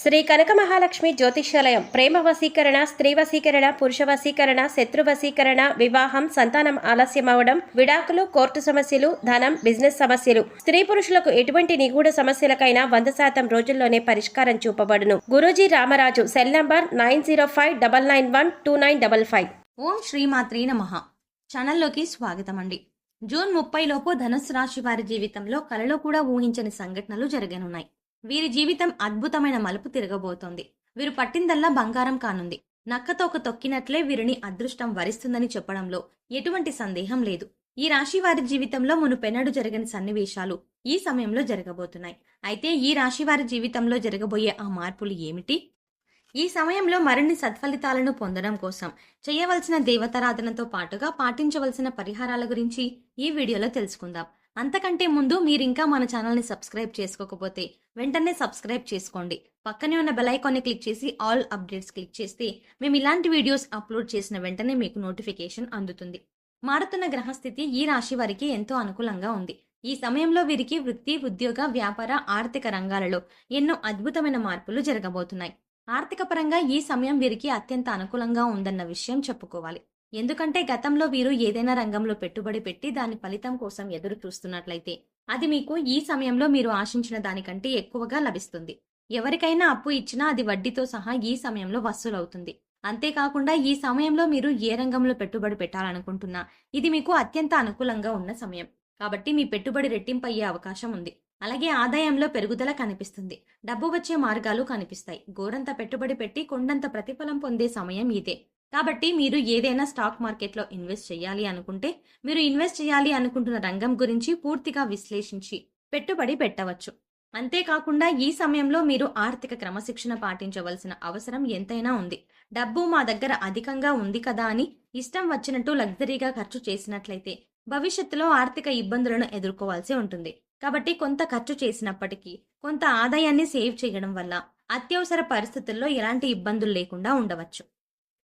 శ్రీ కనక మహాలక్ష్మి జ్యోతిష్యాలయం. ప్రేమ వశీకరణ స్త్రీ వశీకరణ పురుష వశీకరణ శత్రు వశీకరణ వివాహం సంతానం ఆలస్యం అవడం విడాకులు కోర్టు సమస్యలు ధనం బిజినెస్ సమస్యలు. స్త్రీ పురుషులకు ఎటువంటి నిగూఢ సమస్యలకైనా వంద శాతం రోజుల్లోనే పరిష్కారం చూపబడును. Guruji Ramaraju cell number nine zero five double nine one two nine double five. ఓం శ్రీమాత్రే నమ. ఛానల్లోకి స్వాగతం అండి జూన్ ముప్పై లోపు ధనుసు రాశి వారి జీవితంలో కలలో కూడా ఊహించని సంఘటనలు జరగనున్నాయి. వీరి జీవితం అద్భుతమైన మలుపు తిరగబోతోంది. వీరు పట్టిందల్లా బంగారం కానుంది. నక్కతో ఒక తొక్కినట్లే వీరిని అదృష్టం వరిస్తుందని చెప్పడంలో ఎటువంటి సందేహం లేదు. ఈ రాశి వారి జీవితంలో మునుపెన్నడు జరగని సన్నివేశాలు ఈ సమయంలో జరగబోతున్నాయి. అయితే ఈ రాశి వారి జీవితంలో జరగబోయే ఆ మార్పులు ఏమిటి? ఈ సమయంలో మరిన్ని సత్ఫలితాలను పొందడం కోసం చేయవలసిన దేవతారాధనతో పాటుగా పాటించవలసిన పరిహారాల గురించి ఈ వీడియోలో తెలుసుకుందాం. అంతకంటే ముందు మీరు ఇంకా మన ఛానల్ని సబ్స్క్రైబ్ చేసుకోకపోతే వెంటనే సబ్స్క్రైబ్ చేసుకోండి. పక్కనే ఉన్న బెలైకాన్ని క్లిక్ చేసి ఆల్ అప్డేట్స్ క్లిక్ చేస్తే మేము ఇలాంటి వీడియోస్ అప్లోడ్ చేసిన వెంటనే మీకు నోటిఫికేషన్ అందుతుంది. మారుతున్న గ్రహస్థితి ఈ రాశి వారికి ఎంతో అనుకూలంగా ఉంది. ఈ సమయంలో వీరికి వృత్తి ఉద్యోగ వ్యాపార ఆర్థిక రంగాలలో ఎన్నో అద్భుతమైన మార్పులు జరగబోతున్నాయి. ఆర్థిక పరంగా ఈ సమయం వీరికి అత్యంత అనుకూలంగా ఉందన్న విషయం చెప్పుకోవాలి. ఎందుకంటే గతంలో వీరు ఏదైనా రంగంలో పెట్టుబడి పెట్టి దాని ఫలితం కోసం ఎదురు చూస్తున్నట్లయితే అది మీకు ఈ సమయంలో మీరు ఆశించిన దానికంటే ఎక్కువగా లభిస్తుంది. ఎవరికైనా అప్పు ఇచ్చినా అది వడ్డీతో సహా ఈ సమయంలో వసూలవుతుంది. అంతేకాకుండా ఈ సమయంలో మీరు ఏ రంగంలో పెట్టుబడి పెట్టాలనుకుంటున్నా ఇది మీకు అత్యంత అనుకూలంగా ఉన్న సమయం. కాబట్టి మీ పెట్టుబడి రెట్టింపయ్యే అవకాశం ఉంది. అలాగే ఆదాయంలో పెరుగుదల కనిపిస్తుంది. డబ్బు వచ్చే మార్గాలు కనిపిస్తాయి. గోరంత పెట్టుబడి పెట్టి కొండంత ప్రతిఫలం పొందే సమయం ఇదే. కాబట్టి మీరు ఏదైనా స్టాక్ మార్కెట్లో ఇన్వెస్ట్ చేయాలి అనుకుంటే మీరు ఇన్వెస్ట్ చేయాలి అనుకుంటున్న రంగం గురించి పూర్తిగా విశ్లేషించి పెట్టుబడి పెట్టవచ్చు. అంతేకాకుండా ఈ సమయంలో మీరు ఆర్థిక క్రమశిక్షణ పాటించవలసిన అవసరం ఎంతైనా ఉంది. డబ్బు మా దగ్గర అధికంగా ఉంది కదా అని ఇష్టం వచ్చినట్టు లగ్జరీగా ఖర్చు చేసినట్లయితే భవిష్యత్తులో ఆర్థిక ఇబ్బందులను ఎదుర్కోవాల్సి ఉంటుంది. కాబట్టి కొంత ఖర్చు చేసినప్పటికీ కొంత ఆదాయాన్ని సేవ్ చేయడం వల్ల అత్యవసర పరిస్థితుల్లో ఎలాంటి ఇబ్బందులు లేకుండా ఉండవచ్చు.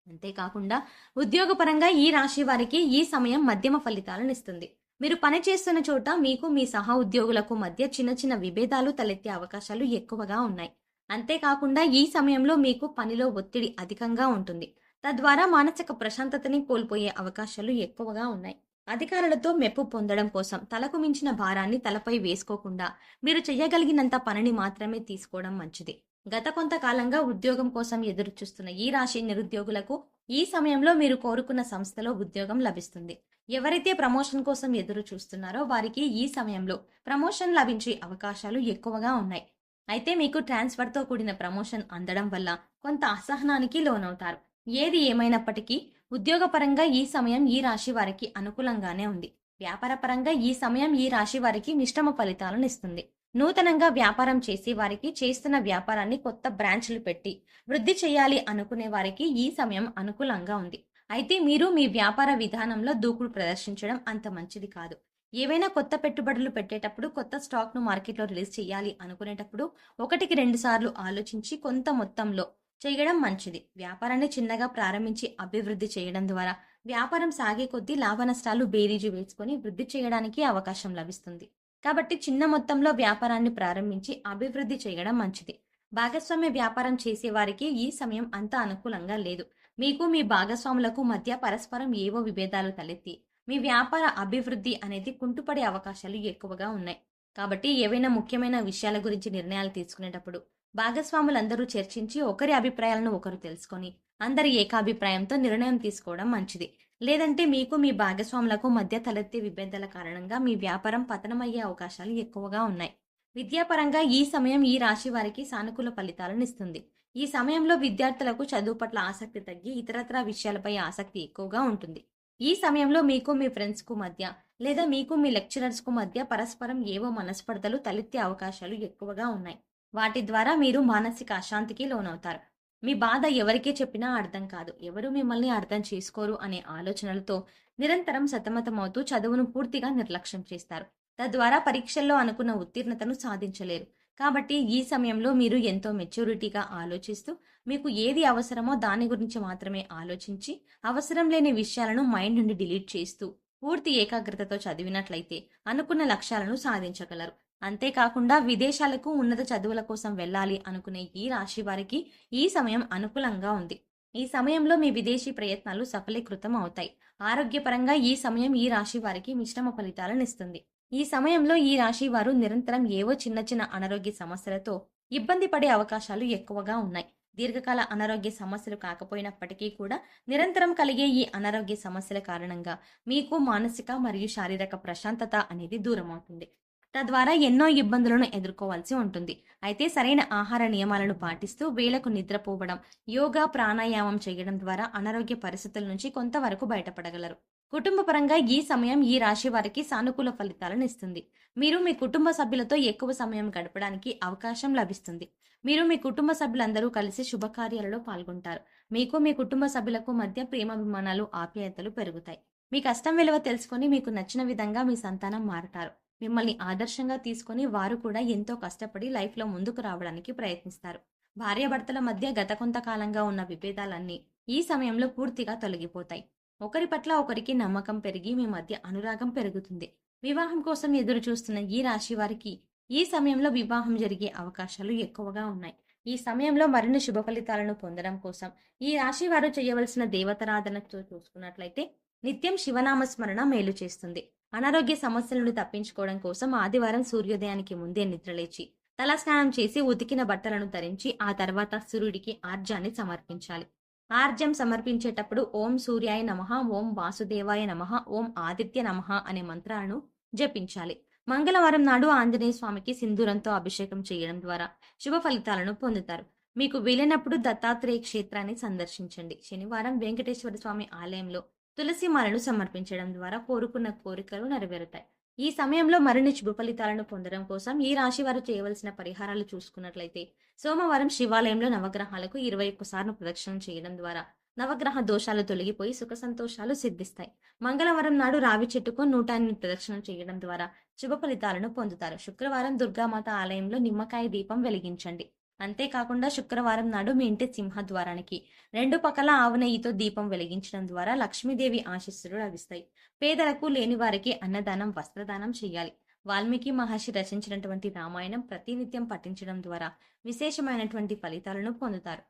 అంతేకాకుండా ఉద్యోగపరంగా ఈ రాశి వారికి ఈ సమయం మధ్యమ ఫలితాలను ఇస్తుంది. మీరు పని చేస్తున్న చోట మీకు మీ సహా ఉద్యోగులకు మధ్య చిన్న చిన్న విభేదాలు తలెత్తే అవకాశాలు ఎక్కువగా ఉన్నాయి. అంతేకాకుండా ఈ సమయంలో మీకు పనిలో ఒత్తిడి అధికంగా ఉంటుంది. తద్వారా మానసిక ప్రశాంతతని కోల్పోయే అవకాశాలు ఎక్కువగా ఉన్నాయి. అధికారులతో మెప్పు పొందడం కోసం తలకు మించిన భారాన్ని తలపై వేసుకోకుండా మీరు చేయగలిగినంత పనిని మాత్రమే తీసుకోవడం మంచిది. గత కొంతకాలంగా ఉద్యోగం కోసం ఎదురు చూస్తున్న ఈ రాశి నిరుద్యోగులకు ఈ సమయంలో మీరు కోరుకున్న సంస్థలో ఉద్యోగం లభిస్తుంది. ఎవరైతే ప్రమోషన్ కోసం ఎదురు చూస్తున్నారో వారికి ఈ సమయంలో ప్రమోషన్ లభించే అవకాశాలు ఎక్కువగా ఉన్నాయి. అయితే మీకు ట్రాన్స్ఫర్తో కూడిన ప్రమోషన్ అందడం వల్ల కొంత అసహనానికి లోనవుతారు. ఏది ఏమైనప్పటికీ ఉద్యోగపరంగా ఈ సమయం ఈ రాశి వారికి అనుకూలంగానే ఉంది. వ్యాపారపరంగా ఈ సమయం ఈ రాశి వారికి మిశ్రమ ఫలితాలను ఇస్తుంది. నూతనంగా వ్యాపారం చేసి వారికి చేస్తున్న వ్యాపారాన్ని కొత్త బ్రాంచ్లు పెట్టి వృద్ధి చేయాలి అనుకునే వారికి ఈ సమయం అనుకూలంగా ఉంది. అయితే మీరు మీ వ్యాపార విధానంలో దూకుడు ప్రదర్శించడం అంత మంచిది కాదు. ఏవైనా కొత్త పెట్టుబడులు పెట్టేటప్పుడు కొత్త స్టాక్ను మార్కెట్లో రిలీజ్ చేయాలి అనుకునేటప్పుడు ఒకటికి రెండు సార్లు ఆలోచించి కొంత మొత్తంలో చేయడం మంచిది. వ్యాపారాన్ని చిన్నగా ప్రారంభించి అభివృద్ధి చేయడం ద్వారా వ్యాపారం సాగే కొద్దీ లాభ నష్టాలు బేరీజు వేసుకొని వృద్ధి చేయడానికి అవకాశం లభిస్తుంది. కాబట్టి చిన్న మొత్తంలో వ్యాపారాన్ని ప్రారంభించి అభివృద్ధి చేయడం మంచిది. భాగస్వామ్య వ్యాపారం చేసే వారికి ఈ సమయం అంత అనుకూలంగా లేదు. మీకు మీ భాగస్వాములకు మధ్య పరస్పరం ఏవో విభేదాలు తలెత్తి మీ వ్యాపార అభివృద్ధి అనేది కుంటుపడే అవకాశాలు ఎక్కువగా ఉన్నాయి. కాబట్టి ఏవైనా ముఖ్యమైన విషయాల గురించి నిర్ణయాలు తీసుకునేటప్పుడు భాగస్వాములందరూ చర్చించి ఒకరి అభిప్రాయాలను ఒకరు తెలుసుకొని అందరి ఏకాభిప్రాయంతో నిర్ణయం తీసుకోవడం మంచిది. లేదంటే మీకు మీ భాగస్వాములకు మధ్య తలెత్తే విభేదాల కారణంగా మీ వ్యాపారం పతనమయ్యే అవకాశాలు ఎక్కువగా ఉన్నాయి. విద్యాపరంగా ఈ సమయం ఈ రాశి వారికి సానుకూల ఫలితాలను ఇస్తుంది. ఈ సమయంలో విద్యార్థులకు చదువు పట్ల ఆసక్తి తగ్గి ఇతరత్ర విషయాలపై ఆసక్తి ఎక్కువగా ఉంటుంది. ఈ సమయంలో మీకు మీ ఫ్రెండ్స్కు మధ్య లేదా మీకు మీ లెక్చరర్స్కు మధ్య పరస్పరం ఏవో మనస్పర్ధలు తలెత్తే అవకాశాలు ఎక్కువగా ఉన్నాయి. వాటి ద్వారా మీరు మానసిక అశాంతికి లోనవుతారు. మీ బాధ ఎవరికే చెప్పినా అర్థం కాదు. ఎవరు మిమ్మల్ని అర్థం చేసుకోరు అనే ఆలోచనలతో నిరంతరం సతమతమవుతూ చదువును పూర్తిగా నిర్లక్ష్యం చేస్తారు. తద్వారా పరీక్షల్లో అనుకున్న ఉత్తీర్ణతను సాధించలేరు. కాబట్టి ఈ సమయంలో మీరు ఎంతో మెచ్యూరిటీగా ఆలోచిస్తూ మీకు ఏది అవసరమో దాని గురించి మాత్రమే ఆలోచించి అవసరం లేని విషయాలను మైండ్ నుండి డిలీట్ చేస్తూ పూర్తి ఏకాగ్రతతో చదివినట్లయితే అనుకున్న లక్ష్యాలను సాధించగలరు. అంతేకాకుండా విదేశాలకు ఉన్నత చదువుల కోసం వెళ్ళాలి అనుకునే ఈ రాశి వారికి ఈ సమయం అనుకూలంగా ఉంది. ఈ సమయంలో మీ విదేశీ ప్రయత్నాలు సఫలీకృతం అవుతాయి. ఆరోగ్యపరంగా ఈ సమయం ఈ రాశి వారికి మిశ్రమ ఫలితాలను ఇస్తుంది. ఈ సమయంలో ఈ రాశి వారు నిరంతరం ఏవో చిన్న చిన్న అనారోగ్య సమస్యలతో ఇబ్బంది పడే అవకాశాలు ఎక్కువగా ఉన్నాయి. దీర్ఘకాల అనారోగ్య సమస్యలు కాకపోయినప్పటికీ కూడా నిరంతరం కలిగే ఈ అనారోగ్య సమస్యల కారణంగా మీకు మానసిక మరియు శారీరక ప్రశాంతత అనేది దూరమవుతుంది. తద్వారా ఎన్నో ఇబ్బందులను ఎదుర్కోవాల్సి ఉంటుంది. అయితే సరైన ఆహార నియమాలను పాటిస్తూ వేళకు నిద్రపోవడం యోగా ప్రాణాయామం చేయడం ద్వారా అనారోగ్య పరిస్థితుల నుంచి కొంతవరకు బయటపడగలరు. కుటుంబ పరంగా ఈ సమయం ఈ రాశి వారికి సానుకూల ఫలితాలను ఇస్తుంది. మీరు మీ కుటుంబ సభ్యులతో ఎక్కువ సమయం గడపడానికి అవకాశం లభిస్తుంది. మీరు మీ కుటుంబ సభ్యులందరూ కలిసి శుభకార్యాలలో పాల్గొంటారు. మీకు మీ కుటుంబ సభ్యులకు మధ్య ప్రేమాభిమానాలు ఆప్యాయతలు పెరుగుతాయి. మీ కష్టం విలువ తెలుసుకొని మీకు నచ్చిన విధంగా మీ సంతానం మారతారు. మిమ్మల్ని ఆదర్శంగా తీసుకొని వారు కూడా ఎంతో కష్టపడి లైఫ్లో ముందుకు రావడానికి ప్రయత్నిస్తారు. భార్యాభర్తల మధ్య గత కొంతకాలంగా ఉన్న విభేదాలన్నీ ఈ సమయంలో పూర్తిగా తొలగిపోతాయి. ఒకరి పట్ల ఒకరికి నమ్మకం పెరిగి మీ మధ్య అనురాగం పెరుగుతుంది. వివాహం కోసం ఎదురు చూస్తున్న ఈ రాశి వారికి ఈ సమయంలో వివాహం జరిగే అవకాశాలు ఎక్కువగా ఉన్నాయి. ఈ సమయంలో మరిన్ని శుభ ఫలితాలను పొందడం కోసం ఈ రాశి వారు చేయవలసిన దేవతారాధనతో చూసుకున్నట్లయితే నిత్యం శివనామ స్మరణ మేలు చేస్తుంది. అనారోగ్య సమస్యలను తప్పించుకోవడం కోసం ఆదివారం సూర్యోదయానికి ముందే నిద్రలేచి తలస్నానం చేసి ఉతికిన బట్టలను ధరించి ఆ తర్వాత సూర్యుడికి ఆర్జాన్ని సమర్పించాలి. ఆర్జం సమర్పించేటప్పుడు ఓం సూర్యాయ నమః ఓం వాసుదేవాయ నమః ఓం ఆదిత్య నమః అనే మంత్రాలను జపించాలి. మంగళవారం నాడు ఆంజనేయ స్వామికి సింధూరంతో అభిషేకం చేయడం ద్వారా శుభ ఫలితాలను పొందుతారు. మీకు వీలైనప్పుడు దత్తాత్రేయ క్షేత్రాన్ని సందర్శించండి. శనివారం వెంకటేశ్వర స్వామి ఆలయంలో తులసి మాలను సమర్పించడం ద్వారా కోరుకున్న కోరికలు నెరవేరుతాయి. ఈ సమయంలో మరిన్ని శుభ ఫలితాలను పొందడం కోసం ఈ రాశి వారు చేయవలసిన పరిహారాలు చూసుకున్నట్లయితే సోమవారం శివాలయంలో నవగ్రహాలకు ఇరవై ఒక్కసార్లు ప్రదక్షిణం చేయడం ద్వారా నవగ్రహ దోషాలు తొలగిపోయి సుఖ సంతోషాలు సిద్ధిస్తాయి. మంగళవారం నాడు రావి చెట్టుకు నూట ఎనిమిది ప్రదక్షిణం చేయడం ద్వారా శుభ ఫలితాలను పొందుతారు. శుక్రవారం దుర్గామాత ఆలయంలో నిమ్మకాయ దీపం వెలిగించండి. అంతేకాకుండా శుక్రవారం నాడు మీ ఇంటి సింహద్వారానికి. రెండు పక్కల ఆవునెయ్యితో దీపం వెలిగించడం ద్వారా లక్ష్మీదేవి ఆశీస్సులు లభిస్తాయి. పేదలకు లేని వారికి అన్నదానం వస్త్రదానం చేయాలి. వాల్మీకి మహర్షి రచించినటువంటి రామాయణం ప్రతినిత్యం పఠించడం ద్వారా విశేషమైనటువంటి ఫలితాలను పొందుతారు.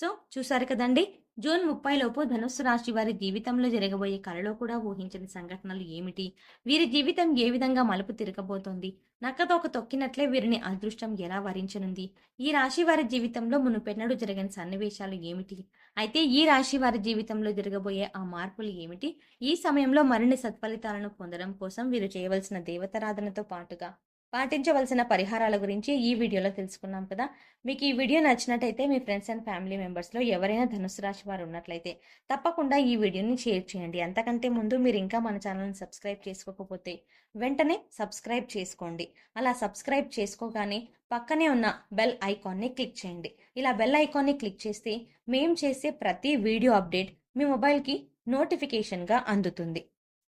సో చూసారు కదండి? జూన్ ముప్పై లోపు ధనుస్సు రాశి వారి జీవితంలో జరగబోయే కళలో కూడా ఊహించని సంఘటనలు ఏమిటి? వీరి జీవితం ఏ విధంగా మలుపు తిరగబోతోంది? నక్కతోక తొక్కినట్లే వీరిని అదృష్టం ఎలా వరించనుంది? ఈ రాశి వారి జీవితంలో మునుపెన్నడు జరిగిన సన్నివేశాలు ఏమిటి? అయితే ఈ రాశి వారి జీవితంలో జరగబోయే ఆ మార్పులు ఏమిటి? ఈ సమయంలో మరిన్ని సత్ఫలితాలను పొందడం కోసం వీరు చేయవలసిన దేవతారాధనతో పాటుగా పాటించవలసిన పరిహారాల గురించి ఈ వీడియోలో తెలుసుకున్నాం కదా. మీకు ఈ వీడియో నచ్చినట్టయితే మీ ఫ్రెండ్స్ అండ్ ఫ్యామిలీ మెంబర్స్లో ఎవరైనా ధనుసు రాశి వారు ఉన్నట్లయితే తప్పకుండా ఈ వీడియోని షేర్ చేయండి. అంతకంటే ముందు మీరు ఇంకా మన ఛానల్ని సబ్స్క్రైబ్ చేసుకోకపోతే వెంటనే సబ్స్క్రైబ్ చేసుకోండి. అలా సబ్స్క్రైబ్ చేసుకోగానే పక్కనే ఉన్న బెల్ ఐకాన్ని క్లిక్ చేయండి. ఇలా బెల్ ఐకాన్ని క్లిక్ చేస్తే మేము చేసే ప్రతి వీడియో అప్డేట్ మీ మొబైల్కి నోటిఫికేషన్గా అందుతుంది.